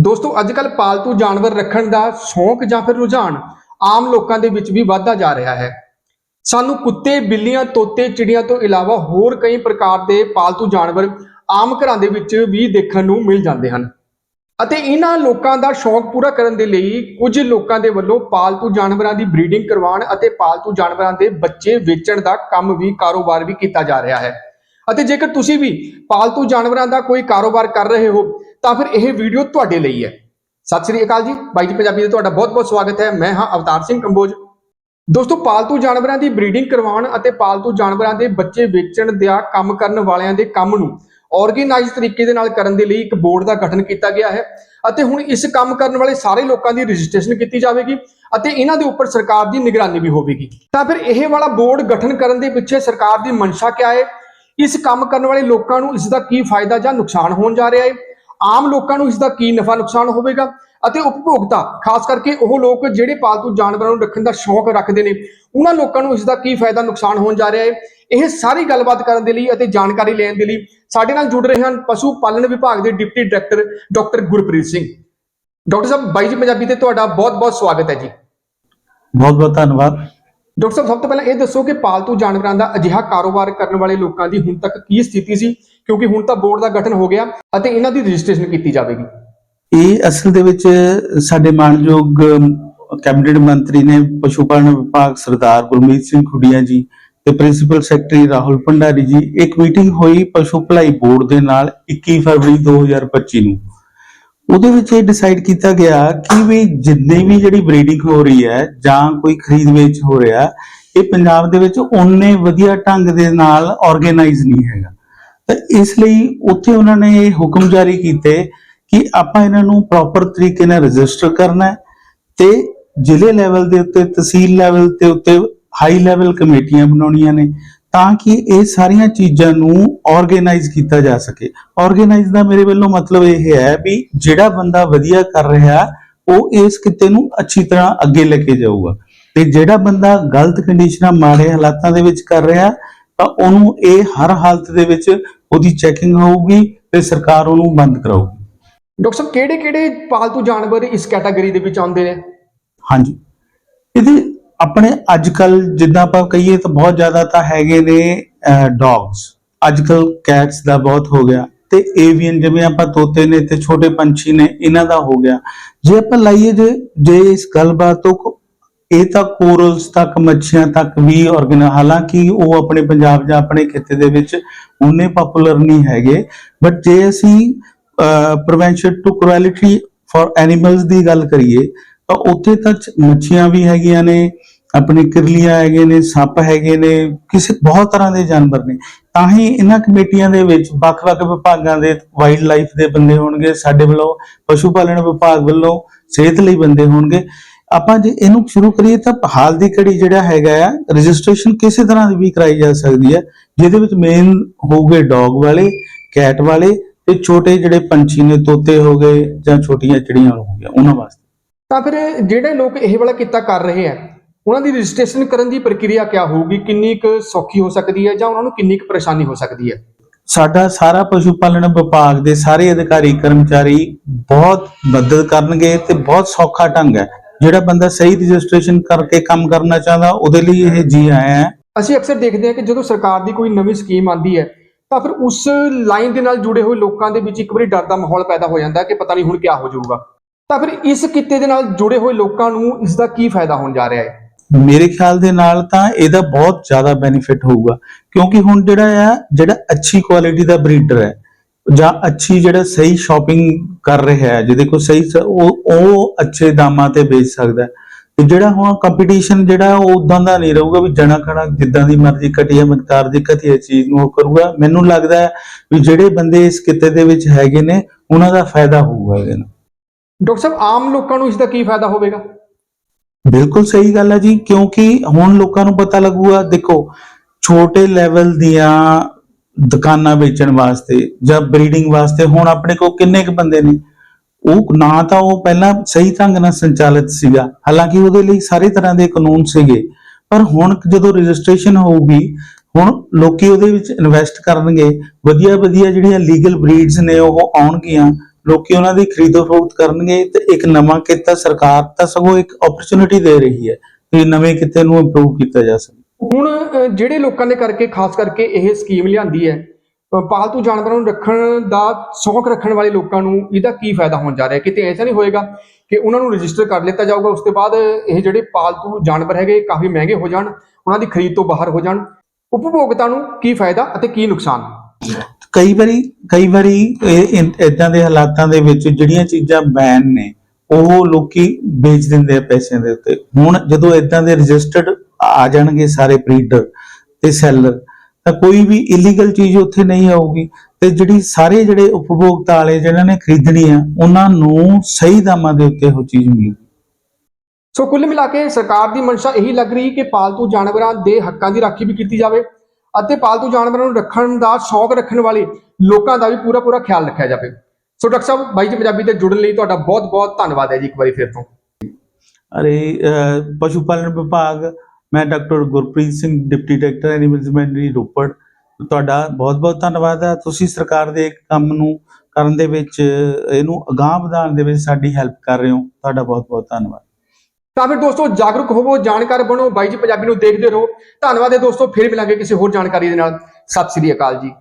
ਦੋਸਤੋ ਅੱਜ ਕੱਲ ਪਾਲਤੂ ਜਾਨਵਰ ਰੱਖਣ ਦਾ ਸ਼ੌਂਕ ਜਾਂ ਫਿਰ ਰੁਝਾਨ ਆਮ ਲੋਕਾਂ ਦੇ ਵਿੱਚ ਵੀ ਵੱਧਦਾ ਜਾ ਰਿਹਾ ਹੈ। ਸਾਨੂੰ ਕੁੱਤੇ, ਬਿੱਲੀਆਂ, ਤੋਤੇ, ਚਿੜੀਆਂ ਤੋਂ ਇਲਾਵਾ ਹੋਰ ਕਈ ਪ੍ਰਕਾਰ ਦੇ ਪਾਲਤੂ ਜਾਨਵਰ ਆਮ ਘਰਾਂ ਦੇ ਵਿੱਚ ਵੀ ਦੇਖਣ ਨੂੰ ਮਿਲ ਜਾਂਦੇ ਹਨ। ਅਤੇ ਇਹਨਾਂ ਲੋਕਾਂ ਦਾ ਸ਼ੌਂਕ ਪੂਰਾ ਕਰਨ ਦੇ ਲਈ ਕੁਝ ਲੋਕਾਂ ਦੇ ਵੱਲੋਂ ਪਾਲਤੂ ਜਾਨਵਰਾਂ ਦੀ ਬਰੀਡਿੰਗ ਕਰਵਾਉਣ ਅਤੇ ਪਾਲਤੂ ਜਾਨਵਰਾਂ ਦੇ ਬੱਚੇ ਵੇਚਣ ਦਾ ਕੰਮ ਵੀ ਕਾਰੋਬਾਰ ਵੀ ਕੀਤਾ ਜਾ ਰਿਹਾ ਹੈ। ਅਤੇ ਜੇਕਰ ਤੁਸੀਂ ਵੀ ਪਾਲਤੂ ਜਾਨਵਰਾਂ ਦਾ ਕੋਈ ਕਾਰੋਬਾਰ ਕਰ ਰਹੇ ਹੋ ਤਾਂ ਫਿਰ ਇਹ ਵੀਡੀਓ ਤੁਹਾਡੇ ਲਈ ਹੈ। ਸਤਿ ਸ੍ਰੀ ਅਕਾਲ ਜੀ, ਬਾਈ ਜੀ ਪੰਜਾਬੀ ਦੇ ਤੁਹਾਡਾ ਬਹੁਤ-ਬਹੁਤ ਸਵਾਗਤ ਹੈ। ਮੈਂ ਹਾਂ ਅਵਤਾਰ ਸਿੰਘ ਕੰਬੋਜ। ਦੋਸਤੋ, ਪਾਲਤੂ ਜਾਨਵਰਾਂ ਦੀ ਬਰੀਡਿੰਗ ਕਰਵਾਉਣ ਅਤੇ ਪਾਲਤੂ ਜਾਨਵਰਾਂ ਦੇ ਬੱਚੇ ਵੇਚਣ ਦਾ ਕੰਮ ਕਰਨ ਵਾਲਿਆਂ ਦੇ ਕੰਮ ਨੂੰ ਆਰਗੇਨਾਈਜ਼ ਤਰੀਕੇ ਦੇ ਨਾਲ ਕਰਨ ਦੇ ਲਈ ਇੱਕ ਬੋਰਡ ਦਾ ਗਠਨ ਕੀਤਾ ਗਿਆ ਹੈ ਅਤੇ ਹੁਣ ਇਸ ਕੰਮ ਕਰਨ ਵਾਲੇ ਸਾਰੇ ਲੋਕਾਂ ਦੀ ਰਜਿਸਟ੍ਰੇਸ਼ਨ ਕੀਤੀ ਜਾਵੇਗੀ ਅਤੇ ਇਹਨਾਂ ਦੇ ਉੱਪਰ ਸਰਕਾਰ ਦੀ ਨਿਗਰਾਨੀ ਵੀ ਹੋਵੇਗੀ। ਤਾਂ ਫਿਰ ਇਹ ਵਾਲਾ ਬੋਰਡ ਗਠਨ ਕਰਨ ਦੇ ਪਿੱਛੇ ਸਰਕਾਰ ਦੀ ਮਨਸ਼ਾ ਕਿਆ ਹੈ? ਇਸ ਕੰਮ ਕਰਨ ਵਾਲੇ ਲੋਕਾਂ ਨੂੰ ਇਸ ਦਾ ਕੀ ਫਾਇਦਾ ਜਾਂ ਨੁਕਸਾਨ ਹੋਣ ਜਾ ਰਿਹਾ ਹੈ? ਆਮ ਲੋਕਾਂ ਨੂੰ ਇਸ ਦਾ ਕੀ ਨਫਾ ਨੁਕਸਾਨ ਹੋਵੇਗਾ? ਅਤੇ ਉਪਭੋਗਤਾ ਖਾਸ ਕਰਕੇ ਉਹ ਲੋਕ ਜਿਹੜੇ ਪਾਲਤੂ ਜਾਨਵਰਾਂ ਨੂੰ ਰੱਖਣ ਦਾ ਸ਼ੌਕ ਰੱਖਦੇ ਨੇ ਉਹਨਾਂ ਲੋਕਾਂ ਨੂੰ ਇਸ ਦਾ ਕੀ ਫਾਇਦਾ ਨੁਕਸਾਨ ਹੋਣ ਜਾ ਰਿਹਾ ਹੈ? ਇਹ ਸਾਰੀ ਗੱਲਬਾਤ ਕਰਨ ਦੇ ਲਈ ਅਤੇ ਜਾਣਕਾਰੀ ਲੈਣ ਦੇ ਲਈ ਸਾਡੇ ਨਾਲ ਜੁੜ ਰਹੇ ਹਨ ਪਸ਼ੂ ਪਾਲਣ ਵਿਭਾਗ ਦੇ deputy director doctor Gurpreet Singh. Doctor sahib ਬਾਈ ਜੀ ਪੰਜਾਬੀ ਤੇ ਤੁਹਾਡਾ ਬਹੁਤ-ਬਹੁਤ ਸਵਾਗਤ ਹੈ ਜੀ। ਬਹੁਤ ਬਹੁਤ ਧੰਨਵਾਦ। ਡਾਕਟਰ ਸਾਹਿਬ ਸਭ ਤੋਂ ਪਹਿਲਾਂ ਇਹ ਦੱਸੋ ਕਿ ਪਾਲਤੂ ਜਾਨਵਰਾਂ ਦਾ ਅਜਿਹਾ ਕਾਰੋਬਾਰ ਕਰਨ ਵਾਲੇ ਲੋਕਾਂ ਦੀ ਹੁਣ ਤੱਕ ਕੀ ਸਥਿਤੀ ਸੀ? ਕਿਉਂਕਿ ਹੁਣ ਤਾਂ ਬੋਰਡ ਦਾ ਗਠਨ ਹੋ ਗਿਆ ਅਤੇ ਇਹਨਾਂ ਦੀ ਰਜਿਸਟ੍ਰੇਸ਼ਨ ਕੀਤੀ ਜਾਵੇਗੀ। ਇਹ ਅਸਲ ਦੇ ਵਿੱਚ ਸਾਡੇ ਮਾਨਯੋਗ ਕੈਬਨਿਟ ਮੰਤਰੀ ਨੇ ਪਸ਼ੂ ਪਾਲਣ ਵਿਭਾਗ ਸਰਦਾਰ ਗੁਰਮੀਤ ਸਿੰਘ ਖੁੱਡੀਆਂ ਜੀ ਤੇ ਪ੍ਰਿੰਸੀਪਲ ਸੈਕਟਰੀ ਰਾਹੁਲ ਭੰਡਾਰੀ ਜੀ ਇੱਕ ਮੀਟਿੰਗ ਹੋਈ ਪਸ਼ੂ ਭਲਾਈ ਬੋਰਡ ਦੇ ਨਾਲ 21 ਫਰਵਰੀ 2025 ਨੂੰ। ਉਹਦੇ ਵਿੱਚ ਇਹ ਡਿਸਾਈਡ ਕੀਤਾ ਗਿਆ ਕਿ ਵੀ ਜਿੰਨੇ ਵੀ ਜਿਹੜੀ ਬਰੀਡਿੰਗ ਹੋ ਰਹੀ ਹੈ ਜਾਂ ਕੋਈ ਖਰੀਦ ਵੇਚ ਹੋ ਰਿਹਾ, ਇਹ ਪੰਜਾਬ ਦੇ ਵਿੱਚ ਓਨੇ ਵਧੀਆ ਢੰਗ ਦੇ ਨਾਲ ਆਰਗੇਨਾਈਜ਼ ਨਹੀਂ ਹੈਗਾ। ਤਾਂ ਇਸ ਲਈ ਉੱਥੇ ਉਹਨਾਂ ਨੇ ਇਹ ਹੁਕਮ ਜਾਰੀ ਕੀਤੇ ਕਿ ਆਪਾਂ ਇਹਨਾਂ ਨੂੰ ਪ੍ਰੋਪਰ ਤਰੀਕੇ ਨਾਲ ਰਜਿਸਟਰ ਕਰਨਾ ਤੇ ਜ਼ਿਲ੍ਹੇ ਲੈਵਲ ਦੇ ਉੱਤੇ, ਤਹਿਸੀਲ ਲੈਵਲ ਤੇ ਉੱਤੇ ਹਾਈ ਲੈਵਲ ਕਮੇਟੀਆਂ ਬਣਾਉਣੀਆਂ ਨੇ ਤਾਂ ਕਿ ਇਹ ਸਾਰੀਆਂ ਚੀਜ਼ਾਂ ਨੂੰ ਆਰਗੇਨਾਈਜ਼ ਕੀਤਾ ਜਾ ਸਕੇ। ਆਰਗੇਨਾਈਜ਼ ਦਾ ਮੇਰੇ ਵੱਲੋਂ ਮਤਲਬ ਇਹ ਹੈ ਵੀ ਜਿਹੜਾ ਬੰਦਾ ਵਧੀਆ ਕਰ ਰਿਹਾ, ਉਹ ਇਸ ਕਿੱਤੇ ਨੂੰ ਅੱਛੀ ਤਰ੍ਹਾਂ ਅੱਗੇ ਲੈ ਕੇ ਜਾਊਗਾ। ਤੇ ਜਿਹੜਾ ਬੰਦਾ ਗਲਤ ਕੰਡੀਸ਼ਨਾਂ ਮਾੜੇ ਹਾਲਾਤਾਂ ਦੇ ਵਿੱਚ ਕਰ ਰਿਹਾ, ਤਾਂ ਉਹਨੂੰ ਇਹ ਹਰ ਹਾਲਤ ਦੇ ਵਿੱਚ ਉਹਦੀ ਚੈਕਿੰਗ ਹੋਊਗੀ ਤੇ ਸਰਕਾਰ ਉਹਨੂੰ ਬੰਦ ਕਰਾਊਗੀ। ਡਾਕਟਰ ਸਾਹਿਬ ਕਿਹੜੇ-ਕਿਹੜੇ ਪਾਲਤੂ ਜਾਨਵਰ ਇਸ ਕੈਟਾਗਰੀ ਦੇ ਵਿੱਚ ਆਉਂਦੇ ਨੇ? ਹਾਂਜੀ। ਇਹਦੇ ਆਪਣੇ ਅੱਜ ਕੱਲ ਜਿੱਦਾਂ ਆਪਾਂ ਕਹੀਏ ਤਾਂ ਬਹੁਤ ਜ਼ਿਆਦਾ ਤਾਂ ਹੈਗੇ ਨੇ ਡੌਗਸ ਅੱਜ ਕੱਲ ਕੈਟਸ ਦਾ ਬਹੁਤ ਹੋ ਗਿਆ ਤੇ ਏਵੀਅਨ ਜਿਵੇਂ ਆਪਾਂ ਤੋਤੇ ਨੇ ਤੇ ਛੋਟੇ ਪੰਛੀ ਨੇ ਇਹਨਾਂ ਦਾ ਹੋ ਗਿਆ। ਜੇ ਆਪਾਂ ਲਾਈਏ ਜੇ ਜੇ ਇਸ ਗੱਲਬਾਤ ਤੋਂ ਇਹ ਤਾਂ ਕੋਰਲਸ ਤੱਕ, ਮੱਛੀਆਂ ਤੱਕ ਵੀ ਆਰਗਨ ਹਾਲਾਂਕਿ ਉਹ ਆਪਣੇ ਪੰਜਾਬ ਜਾਂ ਆਪਣੇ ਖਿੱਤੇ ਦੇ ਵਿੱਚ ਉਹਨੇ ਪਪੂਲਰ ਨਹੀਂ ਹੈਗੇ ਬਟ ਜੇ ਅਸੀਂ prevention to cruelty for animals ਦੀ ਗੱਲ ਕਰੀਏ, ਤਾਂ ਉੱਥੇ ਤਾਂ ਮੱਛੀਆਂ ਵੀ ਹੈਗੀਆਂ ਨੇ, ਆਪਣੇ ਕਿਰਲੀਆਂ ਹੈਗੇ ਨੇ, ਸੱਪ ਹੈਗੇ ਨੇ, ਕਿਸੇ ਬਹੁਤ ਤਰ੍ਹਾਂ ਦੇ ਜਾਨਵਰ ਨੇ। ਤਾਂ ਹੀ ਇਹਨਾਂ ਕਮੇਟੀਆਂ ਦੇ ਵਿੱਚ ਵੱਖ-ਵੱਖ ਵਿਭਾਗਾਂ ਦੇ ਵਾਈਲਡ ਲਾਈਫ ਦੇ ਬੰਦੇ ਹੋਣਗੇ, ਸਾਡੇ ਵੱਲੋਂ ਪਸ਼ੂ ਪਾਲਣ ਵਿਭਾਗ ਵੱਲੋਂ ਸਿਹਤ ਲਈ ਬੰਦੇ ਹੋਣਗੇ। ਆਪਾਂ ਜੇ ਇਹਨੂੰ ਸ਼ੁਰੂ ਕਰੀਏ ਤਾਂ ਹਾਲ ਦੀ ਘੜੀ ਜਿਹੜਾ ਹੈਗਾ ਆ ਰਜਿਸਟ੍ਰੇਸ਼ਨ ਕਿਸੇ ਤਰ੍ਹਾਂ ਦੀ ਵੀ ਕਰਾਈ ਜਾ ਸਕਦੀ ਹੈ ਜਿਹਦੇ ਵਿੱਚ ਮੇਨ ਹੋਊਗੇ ਡੌਗ ਵਾਲੇ ਕੈਟ ਵਾਲੇ ਤੇ ਛੋਟੇ ਜਿਹੜੇ ਪੰਛੀ ਨੇ ਤੋਤੇ ਹੋ ਗਏ ਜਾਂ ਛੋਟੀਆਂ ਚਿੜੀਆਂ ਹੋ ਗਈਆਂ ਉਹਨਾਂ ਵਾਸਤੇ। ਤਾਂ ਫਿਰ ਜਿਹੜੇ ਲੋਕ ਇਹ ਵਾਲਾ ਕਿੱਤਾ ਕਰ ਰਹੇ ਆ ਉਹਨਾਂ ਦੀ ਰਜਿਸਟ੍ਰੇਸ਼ਨ ਕਰਨ ਦੀ ਪ੍ਰਕਿਰਿਆ ਕਿਆ ਹੋਊਗੀ? ਕਿੰਨੀ ਕੁ ਸੌਖੀ ਹੋ ਸਕਦੀ ਹੈ ਜਾਂ ਉਹਨਾਂ ਨੂੰ ਕਿੰਨੀ ਕੁ ਪਰੇਸ਼ਾਨੀ ਹੋ ਸਕਦੀ ਹੈ? ਸਾਡਾ ਸਾਰਾ ਪਸ਼ੂ ਪਾਲਣ ਵਿਭਾਗ ਦੇ ਸਾਰੇ ਅਧਿਕਾਰੀ ਕਰਮਚਾਰੀ ਬਹੁਤ ਮਦਦ ਕਰਨਗੇ ਤੇ ਬਹੁਤ ਸੌਖਾ ਢੰਗ ਹੈ। ਜਿਹੜਾ ਬੰਦਾ ਸਹੀ ਰਜਿਸਟ੍ਰੇਸ਼ਨ ਕਰਕੇ ਕੰਮ ਕਰਨਾ ਚਾਹੁੰਦਾ ਉਹਦੇ ਲਈ ਇਹ ਜੀ ਆਇਆ ਹੈ। ਅਸੀਂ ਅਕਸਰ ਦੇਖਦੇ ਹਾਂ ਕਿ ਜਦੋਂ ਸਰਕਾਰ ਦੀ ਕੋਈ ਨਵੀਂ ਸਕੀਮ ਆਉਂਦੀ ਹੈ ਤਾਂ ਫਿਰ ਉਸ ਲਾਈਨ ਦੇ ਨਾਲ ਜੁੜੇ ਹੋਏ ਲੋਕਾਂ ਦੇ ਵਿੱਚ ਇੱਕ ਵਾਰੀ ਡਰ ਦਾ ਮਾਹੌਲ ਪੈਦਾ ਹੋ ਜਾਂਦਾ ਹੈ ਕਿ ਪਤਾ ਨਹੀਂ ਹੁਣ ਕਿਆ ਹੋ ਜਾਊਗਾ। ਤਾਂ ਫਿਰ ਇਸ ਕਿੱਤੇ ਦੇ ਨਾਲ ਜੁੜੇ ਹੋਏ ਲੋਕਾਂ ਨੂੰ ਇਸ ਦਾ ਕੀ ਫਾਇਦਾ ਹੋਣ ਜਾ ਰਿਹਾ ਹੈ? ਮੇਰੇ ਖਿਆਲ ਦੇ ਨਾਲ ਤਾਂ ਇਹਦਾ ਬਹੁਤ ਜ਼ਿਆਦਾ ਬੈਨੀਫਿਟ ਹੋਊਗਾ ਕਿਉਂਕਿ ਹੁਣ ਜਿਹੜਾ ਆ ਜਿਹੜਾ ਅੱਛੀ ਕੁਆਲਿਟੀ ਦਾ ਬਰੀਡਰ ਹੈ ਜਾਂ ਅੱਛੀ ਜਿਹੜਾ ਸਹੀ ਸ਼ਾਪਿੰਗ ਕਰ ਰਿਹਾ ਹੈ ਜਿਹਦੇ ਕੋਲ ਸਹੀ ਉਹ ਉਹ ਅੱਛੇ ਦਾਮਾਂ ਤੇ ਵੇਚ ਸਕਦਾ ਹੈ। ਤੇ ਜਿਹੜਾ ਹੁਣ ਕੰਪੀਟੀਸ਼ਨ ਜਿਹੜਾ ਉਹ ਉਦਾਂ ਦਾ ਨਹੀਂ ਰਹੂਗਾ ਵੀ ਜਣਾ ਖਣਾ ਜਿੱਦਾਂ ਦੀ ਮਰਜ਼ੀ ਘਟੀਆ ਮਿਕਦਾਰ ਦੀ ਘਟੀਆ ਚੀਜ਼ ਨੂੰ ਉਹ ਕਰੂਗਾ। ਮੈਨੂੰ ਲੱਗਦਾ ਹੈ ਵੀ ਜਿਹੜੇ ਬੰਦੇ ਇਸ ਕਿੱਤੇ ਦੇ ਵਿੱਚ ਹੈਗੇ ਨੇ ਉਹਨਾਂ ਦਾ ਫਾਇਦਾ ਹੋਊਗਾ ਇਹਦੇ ਨਾਲ। ਡਾਕਟਰ ਸਾਹਿਬ ਆਮ ਲੋਕਾਂ ਨੂੰ ਇਸ ਦਾ ਕੀ ਫਾਇਦਾ ਹੋਵੇਗਾ? ਬਿਲਕੁਲ ਸਹੀ ਗੱਲ ਹੈ ਜੀ ਕਿਉਂਕਿ ਹੁਣ ਲੋਕਾਂ ਨੂੰ ਪਤਾ ਲੱਗੂਗਾ ਦੇਖੋ ਛੋਟੇ ਲੈਵਲ ਦੀਆਂ ਦੁਕਾਨਾਂ ਵੇਚਣ ਵਾਸਤੇ ਜਾਂ ਬਰੀਡਿੰਗ ਵਾਸਤੇ, ਹੁਣ ਆਪਣੇ ਕੋਲ ਕਿੰਨੇ ਕੁ ਬੰਦੇ ਨੇ? ਉਹ ਨਾ ਤਾਂ ਉਹ ਪਹਿਲਾਂ ਸਹੀ ਢੰਗ ਨਾਲ ਸੰਚਾਲਿਤ ਸੀਗਾ, ਹਾਲਾਂਕਿ ਉਹਦੇ ਲਈ ਸਾਰੇ ਤਰ੍ਹਾਂ ਦੇ ਕਾਨੂੰਨ ਸੀਗੇ, ਪਰ ਹੁਣ ਜਦੋਂ ਰਜਿਸਟ੍ਰੇਸ਼ਨ ਹੋਊਗੀ, ਹੁਣ ਲੋਕੀ ਉਹਦੇ ਵਿੱਚ ਇਨਵੈਸਟ ਕਰਨਗੇ ਵਧੀਆ ਵਧੀਆ ਜਿਹੜੀਆਂ ਲੀਗਲ ਬਰੀਡਸ ਨੇ ਉਹ ਆਉਣਗੀਆਂ, ਲੋਕੀ ਉਹਨਾਂ ਦੀ ਖਰੀਦੋ ਫਰੋਖਤ ਕਰਨਗੇ, ਤੇ ਇੱਕ ਨਵਾਂ ਕਿੱਤਾ ਸਰਕਾਰ ਤਾਂ ਸਗੋਂ ਇੱਕ ਓਪਰਚੁਨਿਟੀ ਦੇ ਰਹੀ ਹੈ ਕਿ ਨਵੇਂ ਕਿੱਤੇ ਨੂੰ ਇੰਪਰੂਵ ਕੀਤਾ ਜਾ ਸਕੇ। ਹੁਣ ਜਿਹੜੇ ਲੋਕਾਂ ਦੇ ਕਰਕੇ, ਖਾਸ ਕਰਕੇ ਇਹ ਸਕੀਮ ਲਿਆਂਦੀ ਹੈ ਪਾਲਤੂ ਜਾਨਵਰਾਂ ਨੂੰ ਰੱਖਣ ਦਾ ਸ਼ੌਕ ਰੱਖਣ ਵਾਲੇ ਲੋਕਾਂ ਨੂੰ ਇਹਦਾ ਕੀ ਫਾਇਦਾ ਹੋਣ ਜਾ ਰਿਹਾ? ਕਿਤੇ ਐਸਾ ਨਹੀਂ ਹੋਏਗਾ ਕਿ ਉਹਨਾਂ ਨੂੰ ਰਜਿਸਟਰ ਕਰ ਲਿੱਤਾ ਜਾਊਗਾ, ਉਸ ਤੋਂ ਬਾਅਦ ਇਹ ਜਿਹੜੇ ਪਾਲਤੂ ਜਾਨਵਰ ਹੈਗੇ ਕਾਫੀ ਮਹਿੰਗੇ ਹੋ ਜਾਣ, ਉਹਨਾਂ ਦੀ ਖਰੀਦ ਤੋਂ ਬਾਹਰ ਹੋ ਜਾਣ। ਉਪਭੋਗਤਾ ਨੂੰ ਕੀ ਫਾਇਦਾ ਅਤੇ ਕੀ ਨੁਕਸਾਨ? ਕਈ ਵਾਰੀ ਕਈ ਵਾਰੀ ਇਦਾਂ ਦੇ ਹਾਲਾਤਾਂ ਦੇ ਵਿੱਚ ਜਿਹੜੀਆਂ ਚੀਜ਼ਾਂ ਬੈਨ ਨੇ, ਉਹ ਲੋਕੀ ਵੇਚ ਦਿੰਦੇ ਆ ਪੈਸਿਆਂ ਦੇ ਉੱਤੇ। ਹੁਣ ਜਦੋਂ ਇਦਾਂ ਦੇ ਰਜਿਸਟਰਡ ਆ ਜਾਣਗੇ ਸਾਰੇ ਬਰੀਡਰ ਤੇ ਸੈਲਰ ਤਾਂ ਕੋਈ ਵੀ ਇਲੀਗਲ ਚੀਜ਼ ਉੱਥੇ ਨਹੀਂ ਆਊਗੀ। ਤੇ ਜਿਹੜੀ ਸਾਰੇ ਜਿਹੜੇ ਉਪਭੋਗਤਾ ਵਾਲੇ ਜਿਹਨਾਂ ਨੇ ਖਰੀਦਣੀ ਆ ਉਹਨਾਂ ਨੂੰ ਸਹੀ ਦਾਮਾਂ ਦੇ ਉੱਤੇ ਉਹ ਚੀਜ਼ ਮਿਲੇਗੀ। ਸੋ ਕੁੱਲ ਮਿਲਾ ਕੇ ਸਰਕਾਰ ਦੀ ਮਨਸ਼ਾ ਇਹੀ ਲੱਗ ਰਹੀ ਕਿ ਪਾਲਤੂ ਜਾਨਵਰਾਂ ਦੇ ਹੱਕਾਂ ਦੀ ਰਾਖੀ ਵੀ ਕੀਤੀ ਜਾਵੇ ਅਤੇ ਪਾਲਤੂ ਜਾਨਵਰਾਂ ਨੂੰ ਰੱਖਣ ਦਾ ਸ਼ੌਕ ਰੱਖਣ ਵਾਲੇ ਲੋਕਾਂ ਦਾ ਵੀ ਪੂਰਾ ਪੂਰਾ ਖਿਆਲ ਰੱਖਿਆ ਜਾਵੇ। ਸੋ ਡਾਕਟਰ ਸਾਹਿਬ ਬਾਈ ਜੀ ਪੰਜਾਬੀ ਤੇ ਜੁੜਨ ਲਈ ਤੁਹਾਡਾ ਬਹੁਤ ਬਹੁਤ ਧੰਨਵਾਦ ਹੈ ਜੀ ਇੱਕ ਵਾਰੀ ਫਿਰ ਤੋਂ। ਅਰੇ ਪਸ਼ੂ ਪਾਲਣ ਵਿਭਾਗ ਮੈਂ doctor Gurpreet Singh, deputy director animal husbandry Ropar. ਤੁਹਾਡਾ ਬਹੁਤ-ਬਹੁਤ ਧੰਨਵਾਦ ਹੈ। ਤੁਸੀਂ ਸਰਕਾਰ ਦੇ ਕੰਮ ਨੂੰ ਕਰਨ ਦੇ ਵਿੱਚ, ਇਹਨੂੰ ਅਗਾਂਹ ਵਧਾਉਣ ਦੇ ਵਿੱਚ ਸਾਡੀ ਹੈਲਪ ਕਰ ਰਹੇ ਹੋ। ਤੁਹਾਡਾ ਬਹੁਤ-ਬਹੁਤ ਧੰਨਵਾਦ। ਤਾਂ ਫਿਰ ਦੋਸਤੋ, ਜਾਗਰੂਕ ਹੋਵੋ, ਜਾਣਕਾਰ ਬਣੋ। ਬਾਈ ਜੀ ਪੰਜਾਬੀ ਨੂੰ ਦੇਖਦੇ ਰਹੋ। ਧੰਨਵਾਦ ਹੈ ਦੋਸਤੋ। ਫਿਰ ਮਿਲਾਂਗੇ ਕਿਸੇ ਹੋਰ ਜਾਣਕਾਰੀ ਦੇ ਨਾਲ। ਸਤਿ ਸ੍ਰੀ ਅਕਾਲ ਜੀ।